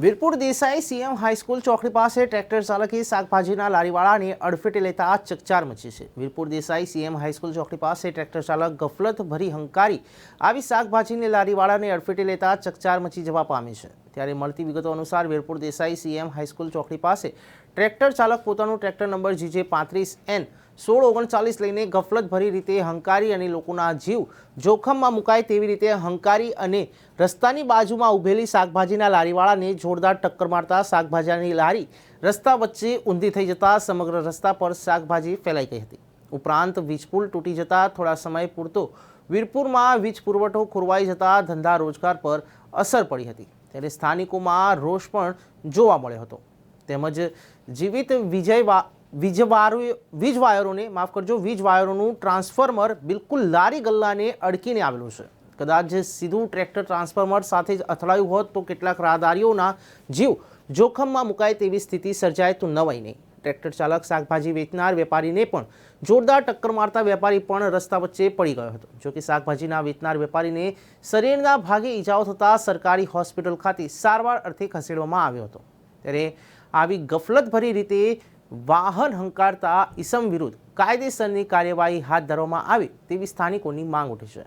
Virpur Desai CM high school ચોકડી પાસે tractor ચાલકે શાકભાજીના લારીવાળાને અડફેટે લેતા ચકચાર મચી છે. વીરપુર દેસાઈ સીએમ હાઈસ્કૂલ ચોકડી પાસે ટ્રેક્ટર ચાલક ગફલત ભરી હંકારી આવી શાકભાજીને લારીવાળાને અડફેટે લેતા ચકચાર મચી જવા પામી છે. ત્યારે મળતી વિગતો અનુસાર વીરપુર દેસાઈ સીએમ હાઈસ્કૂલ ચોકડી પાસે ટ્રેક્ટર ચાલક પોતાનું ટ્રેક્ટર નંબર જીજે પાંત્રીસ એન સોળ ઓગણચાલીસ લઈને ગફલત ભરી રીતે હંકારી અને લોકોના જીવ જોખમમાં મુકાય તેવી રીતે હંકારી અને રસ્તાની બાજુમાં ઊભેલી શાકભાજીના લારીવાળાને જોરદાર ટક્કર મારતા શાકભાજીની લારી રસ્તા વચ્ચે ઊંધી થઈ જતા સમગ્ર રસ્તા પર શાકભાજી ફેલાઈ ગઈ હતી. ઉપરાંત વીજપુલ તૂટી જતા થોડા સમય પૂરતો વીરપુરમાં વીજ પુરવઠો ખોરવાઈ જતા ધંધા રોજગાર પર અસર પડી હતી. ત્યારે સ્થાનિકોમાં રોષ પણ જોવા મળ્યો હતો. તેમજ જીવિત વિજય વા- વીજ વારો વીજ વાયરોને, માફ કરજો, વીજ વાયરોનું ટ્રાન્સફોર્મર બિલકુલ લારી ગલ્લાને અડકીને આવેલું છે. કદાચ સીધું ટ્રેક્ટર ટ્રાન્સફોર્મર સાથે જ અથડાયું હોત તો કેટલાક રાહદારીઓના જીવ જોખમમાં મુકાય તેવી સ્થિતિ સર્જાય તો નવાય નહીં. ટ્રેક્ટર ચાલક શાકભાજી વેચનાર વેપારીને પણ જોરદાર ટક્કર મારતા વેપારી પણ રસ્તા વચ્ચે પડી ગયો હતો. જો કે શાકભાજીના વેચનાર વેપારીને શરીરના ભાગે ઈજાઓ થતાં સરકારી હોસ્પિટલ ખાતે સારવાર અર્થે ખસેડવામાં આવ્યો હતો. ત્યારે આવી ગફલતભરી રીતે વાહન હંકારતા ઈસમ વિરુદ્ધ કાયદેસરની કાર્યવાહી હાથ ધરવામાં આવે તેવી સ્થાનિકોની માંગ ઉઠી છે.